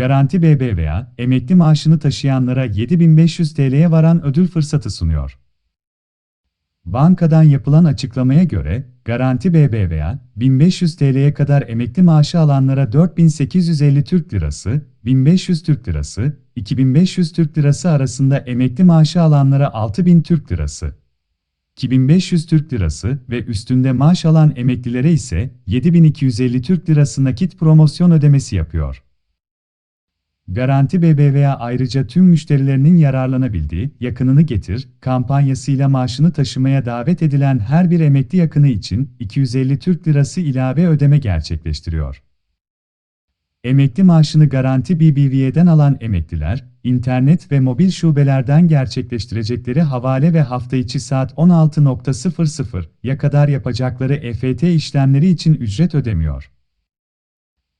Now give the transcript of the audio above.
Garanti BBVA, emekli maaşını taşıyanlara 7500 TL'ye varan ödül fırsatı sunuyor. Bankadan yapılan açıklamaya göre, Garanti BBVA, 1500 TL'ye kadar emekli maaşı alanlara 4850 Türk Lirası, 1500 Türk Lirası, 2500 Türk Lirası arasında emekli maaşı alanlara 6000 Türk Lirası, 2500 Türk Lirası ve üstünde maaş alan emeklilere ise 7250 Türk Lirası nakit promosyon ödemesi yapıyor. Garanti BBVA ayrıca tüm müşterilerinin yararlanabildiği Yakınını Getir kampanyasıyla maaşını taşımaya davet edilen her bir emekli yakını için 250 Türk Lirası ilave ödeme gerçekleştiriyor. Emekli maaşını Garanti BBVA'den alan emekliler, internet ve mobil şubelerden gerçekleştirecekleri havale ve hafta içi saat 16.00'ya kadar yapacakları EFT işlemleri için ücret ödemiyor.